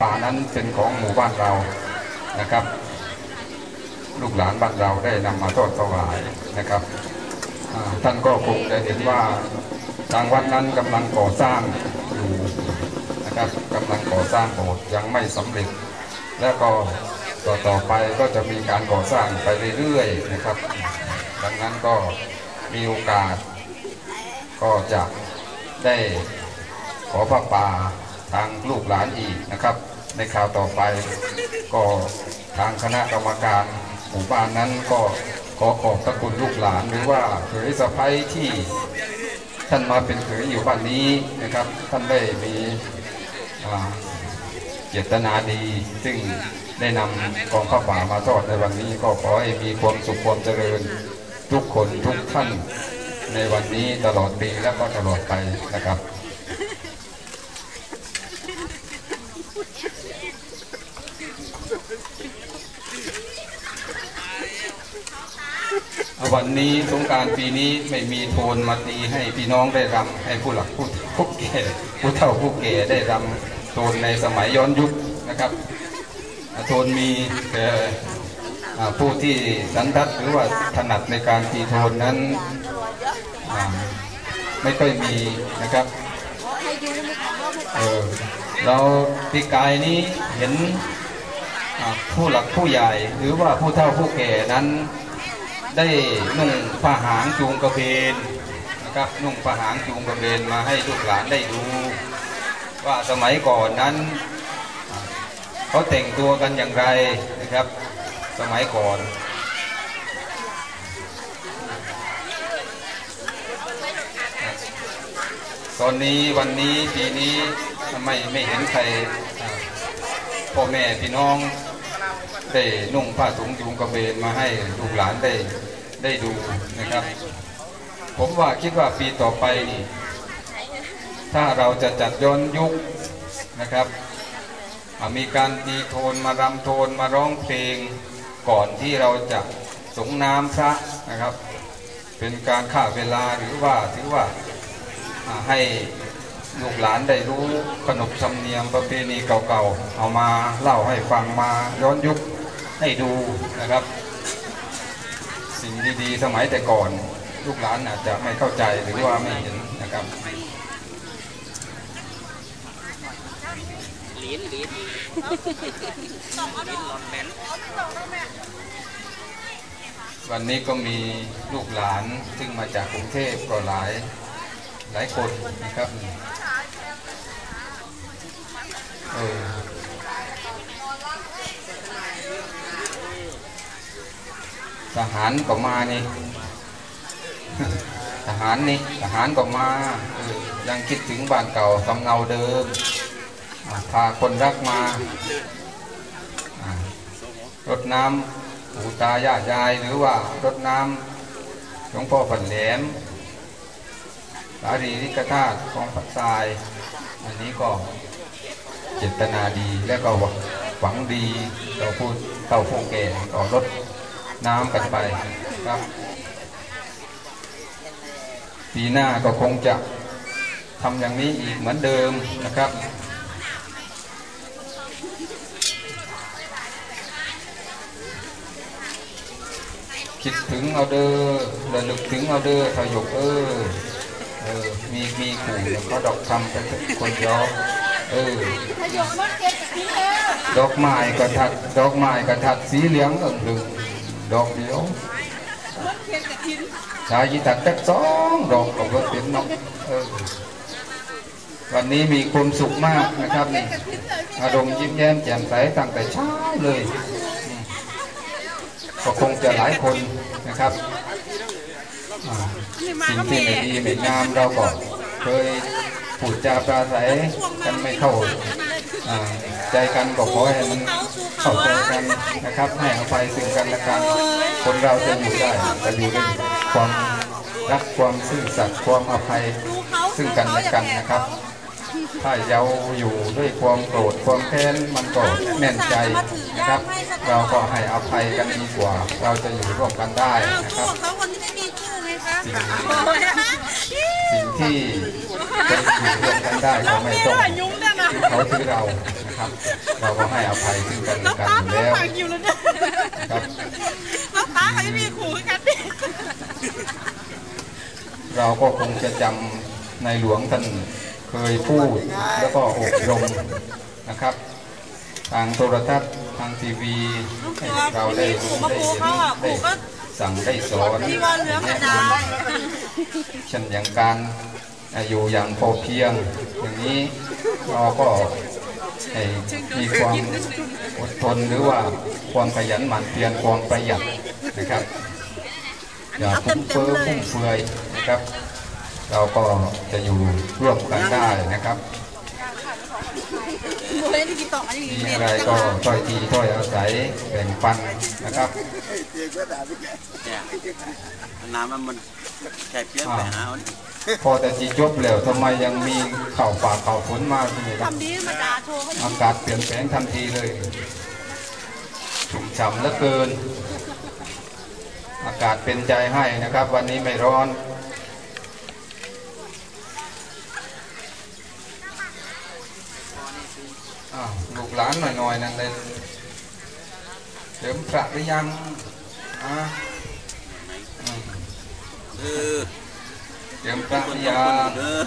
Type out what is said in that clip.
ป่านั้นเป็นของหมู่บ้านเรานะครับ ลูกหลานบ้านเราได้นำมาทอดถวายนะครับท่านก็คงจะเห็นว่าทางวัดนั้นกำลังก่อสร้างอยู่นะครับกำลังก่อสร้างโบสถ์ยังไม่สำเร็จ แล้วก็ต่อต่อไปก็จะมีการก่อสร้างไปเรื่อยๆนะครับ ดังนั้นก็มีโอกาส ก็จะได้ขอพระป่าทางลูกหลานอีกนะครับ ในคราวต่อไป ก็ทางคณะกรรมการหมู่บ้านนั้นก็ขอขอบพระคุณลูกหลานหรือว่าเขยสะพ้ยที่ท่านมาเป็นเขยอยู่บ้านนี้นะครับ ท่านได้มีเจตนาดี ซึ่งได้นำกองข้าวป่ามาทอดในวันนี้ ก็ขอให้มีความสุขความเจริญทุกคนทุกท่านในวันนี้ตลอดปีและก็ตลอดไปนะครับ วันนี้สงการปีนี้ไม่มีโทนมาตีให้พี่น้องได้รำให้ผู้หลักผู้ผู้แก่ผู้เฒ่าผู้แก่ได้รำโทนในสมัยย้อนยุคนะครับโทนมีแต่ผู้ที่สันทัดหรือว่าถนัดในการตีโทนนั้นไม่ค่อยมีนะครับเออเราปีกายนี้เห็นผู้หลักผู้ใหญ่หรือว่าผู้เฒ่าผู้แก่นั้น ได้นุ่งผ้าหางจูงกระเบนนะครับนุ่งผ้าหางจูงกระเบนมาให้ลูกหลานได้ดู ว่าสมัยก่อนนั้นเขาแต่งตัวกันอย่างไรนะครับ สมัยก่อนตอนนี้วันนี้ปีนี้ไม่ไม่เห็นใครพ่อแม่พี่น้อง ได้นุ่งผ้าถุงจูงกระเบนมาให้ลูกหลานได้ได้ดูนะครับ ผมว่าคิดว่าปีต่อไปนี่ถ้าเราจะจัดย้อนยุคนะครับ มีการตีโทนมารำโทนมาร้องเพลงก่อนที่เราจะสงน้ำพระนะครับ เป็นการฆ่าเวลาหรือว่าถือว่าอ่าให้ ลูกหลานได้รู้ขนบธรรมเนียมประเพณีเก่าๆ เอามาเล่าให้ฟังมาย้อนยุคให้ดูนะครับ สิ่งดีๆ สมัยแต่ก่อน ลูกหลานอาจจะไม่เข้าใจหรือว่าไม่เห็นนะครับลิ้นลิ้นลิ้นหลอนแมนวันนี้ก็มีลูกหลานซึ่งมาจากกรุงเทพก็หลายหลายคนนะครับ ทหารก็มานี่ทหารนี่ทหารก็มา ยังคิดถึงบ้านเก่าสำเนาเดิมพาคนรักมารดน้ำปู่ตายายยายหรือว่ารดน้ำหลวงพ่อผันแหลมสารีริกธาตุของผัดทรายอันนี้ก็ เจตนาดีและก็หวังดีต่อผู้เต่าผู้แก่ต่อรดน้ำกันไปครับ ปีหน้าก็คงจะทำอย่างนี้อีกเหมือนเดิมนะครับคิดถึงเอาเด้อระลึกถึงเอาเด้อทยกเออเออมีมีขู่แล้วก็ดอกทำกันคนยอม ดอกไม้กระทัดดอกไม้กระทัดสีเหลืองเอิงลึงดอกเดียวชายยีตัดจักสองดอกกับรถเป็นนกเออวันนี้มีความสุขมากนะครับนี่อารมณ์ยิ้มแย้มแจ่มใสตั้งแต่เช้าเลยก็คงจะหลายคนนะครับสิ่งที่ไม่ดีไม่งามเราก็เคย พูดจาปราศัยกันไม่เข้าอ่าใจกันก็ขอให้มันเข้าใจกันนะครับ ให้อภัยซึ่งกันและกัน คนเราจะอยู่ได้จะอยู่ด้วยความรักความซื่อสัตย์ความอภัยซึ่งกันและกันนะครับ ถ้าเราอยู่ด้วยความโกรธความแค้นมันก็แน่นใจนะครับ เราก็ให้อภัยกันดีกว่า เราจะอยู่ร่วมกันได้อ้าวนะคตู้รับเขาคนที่ไม่มีตู้ไงคะสิ่งที่ จะอยู่ร่วมกันได้ก็ไม่ต้องยุ่งเนี่ยนะเขาถือเรานะครับ เราก็ให้อภัยซึ่งกันและน้ำกันตาอยู่น้ำแล้วปากอยู่แล้วเนี่ยครับน้ำตาเขาจะมีขู่กันดิเราก็คงจะจำในหลวงท่านเคยพูดแล้วก็อบรมนะครับ ทางโทรทัศน์ทางทีวีให้เราได้รู้ได้เห็นได้สั่งได้สอนที่ว่าเรือพดาเช่นอย่างการ อยู่อย่างพอเพียง อย่างนี้เราก็ให้มีความอดทนหรือว่าความขยันหมั่นเพียรความประหยัดนะครับอย่าฟุ้งเฟ้อฟุ่มเฟือยนะครับ เราก็จะอยู่ร่วมกันได้นะครับมีอะไรก็ถ้อยทีถ้อยอาศัยแบ่งปันนะครับเนี่ยน้ำมันมันแค่เพี้ยนไปหาเอานี่ พอแต่จีจบแล้วทำไมยังมีเข่าปากเข่าฝนมาอยู่ครับทำดีมาด่าโชว์เขาอากาศเปลี่ยนแปลงทันทีเลยชุ่มฉ่ำเหลือเกิน อากาศเป็นใจให้นะครับ วันนี้ไม่ร้อนอ้าวลูกหลานหน่อยๆนั่นเลยเดิมพระหรือยังอ่าอืมเออ เดิม